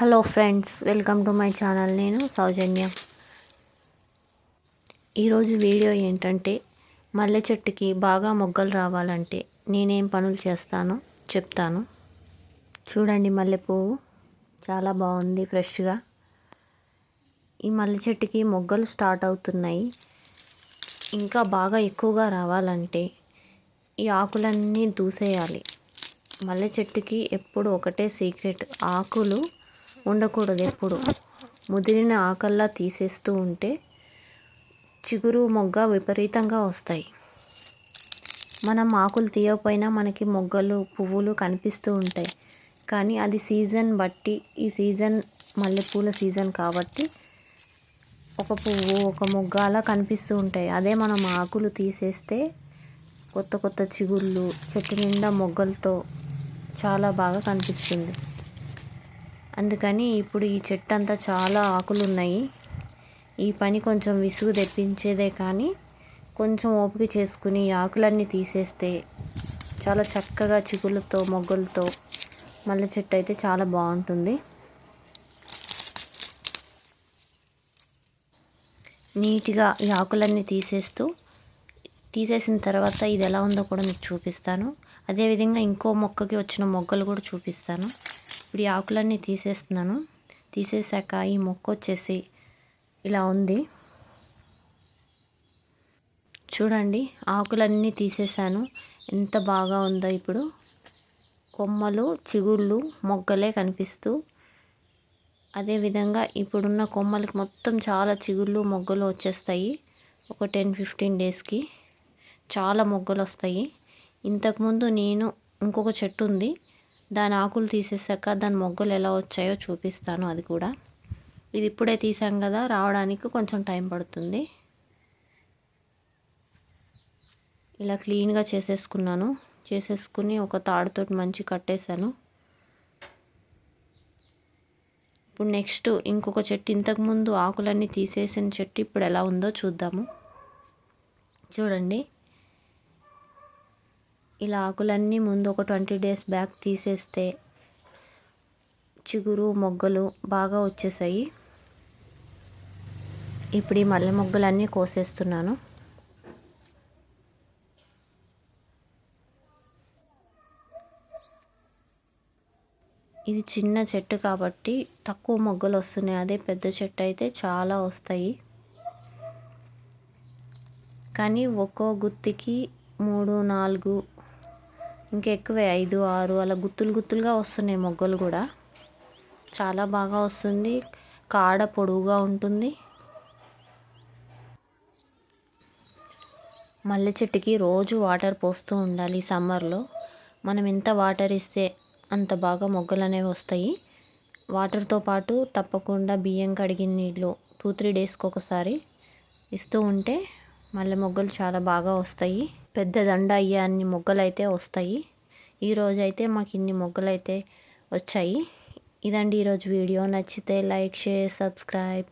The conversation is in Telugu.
Hello friends welcome to my channel. నేను సౌజన్య. ఈరోజు వీడియో ఏంటంటే మల్లె చెట్టుకి బాగా మొగ్గలు రావాలంటే నేనేం పనులు చేస్తానో చెప్తాను. చూడండి మల్లెపువ్వు చాలా బాగుంది ఫ్రెష్గా. ఈ మల్లె చెట్టుకి మొగ్గలు స్టార్ట్ అవుతున్నాయి. ఇంకా బాగా ఎక్కువగా రావాలంటే ఈ ఆకులన్నీ దూసేయాలి. మల్లె చెట్టుకి ఎప్పుడు ఒకటే సీక్రెట్ ఆకులు ఉండకూడదు ఎప్పుడు. ముదిరిన ఆకల్లా తీసేస్తూ ఉంటే చిగురు మొగ్గ విపరీతంగా వస్తాయి. మనం ఆకులు తీయకపోయినా మనకి మొగ్గలు పువ్వులు కనిపిస్తూ ఉంటాయి. కానీ అది సీజన్ బట్టి ఈ సీజన్ మల్లెపూల సీజన్ కాబట్టి ఒక పువ్వు ఒక మొగ్గ అలా కనిపిస్తూ ఉంటాయి. అదే మనం ఆకులు తీసేస్తే కొత్త కొత్త చిగుళ్ళు చెట్టు నిండా మొగ్గలతో చాలా బాగా కనిపిస్తుంది. అందుకని ఇప్పుడు ఈ చెట్టు అంతా చాలా ఆకులు ఉన్నాయి ఈ పని కొంచెం విసుగు తెప్పించేదే కానీ కొంచెం ఓపిక చేసుకుని ఆకులన్నీ తీసేస్తే చాలా చక్కగా చిగులతో మొగ్గలతో మల్లె చెట్టు అయితే చాలా బాగుంటుంది. నీట్గా ఈ ఆకులన్నీ తీసేస్తూ తీసేసిన తర్వాత ఇది ఎలా ఉందో కూడా మీకు చూపిస్తాను. అదేవిధంగా ఇంకో మొక్కకి వచ్చిన మొగ్గలు కూడా చూపిస్తాను. ఇప్పుడు ఈ ఆకులన్నీ తీసేస్తున్నాను. తీసేసాక ఈ మొక్క వచ్చేసి ఇలా ఉంది. చూడండి ఆకులన్నీ తీసేసాను ఎంత బాగా ఉందో ఇప్పుడు. కొమ్మలు చిగుళ్ళు మొగ్గలే కనిపిస్తూ. అదేవిధంగా ఇప్పుడున్న కొమ్మలకి మొత్తం చాలా చిగుళ్ళు మొగ్గలు వచ్చేస్తాయి. ఒక టెన్ ఫిఫ్టీన్ డేస్కి చాలా మొగ్గలు వస్తాయి. ఇంతకుముందు నేను ఇంకొక చెట్టు ఉంది. దాని ఆకులు తీసేసాక దాని మొగ్గలు ఎలా వచ్చాయో చూపిస్తాను అది కూడా. ఇది ఇప్పుడే తీసాం కదా రావడానికి కొంచెం టైం పడుతుంది. ఇలా క్లీన్గా చేసేసుకున్నాను. చేసేసుకుని ఒక తాడుతోటి మంచి కట్టేశాను. ఇప్పుడు నెక్స్ట్ ఇంకొక చెట్టు ఇంతకుముందు ఆకులన్నీ తీసేసిన చెట్టు ఇప్పుడు ఎలా ఉందో చూద్దాము. చూడండి. ఇలా ఆకులన్నీ ముందు ఒక ట్వంటీ డేస్ బ్యాక్ తీసేస్తే చిగురు మొగ్గలు బాగా వచ్చేసాయి. ఇప్పుడు ఈ మల్లె మొగ్గలన్నీ కోసేస్తున్నాను. ఇది చిన్న చెట్టు కాబట్టి తక్కువ మొగ్గలు వస్తున్నాయి. అదే పెద్ద చెట్టు అయితే చాలా వస్తాయి. కానీ ఒక్కో గుత్తికి మూడు నాలుగు ఇంకెక్కువే ఐదు ఆరు అలా గుత్తులు గుత్తులుగా వస్తున్నాయి మొగ్గలు కూడా. చాలా బాగా వస్తుంది. కాడ పొడవుగా ఉంటుంది. మల్లె చెట్టుకి రోజు వాటర్ పోస్తూ ఉండాలి సమ్మర్లో. మనం ఎంత వాటర్ ఇస్తే అంత బాగా మొగ్గలు అనేవి వస్తాయి. వాటర్తో పాటు తప్పకుండా బియ్యం కడిగిన నీళ్ళు టూ త్రీ డేస్కి ఒకసారి ఇస్తూ ఉంటే మల్లె మొగ్గలు చాలా బాగా వస్తాయి. పెద్ద దండ అయ్యే అన్ని మొగ్గలు అయితే వస్తాయి. ఈరోజైతే మాకు ఇన్ని మొగ్గలు అయితే వచ్చాయి. ఇదండి ఈరోజు వీడియో. నచ్చితే లైక్ షేర్ సబ్స్క్రైబ్.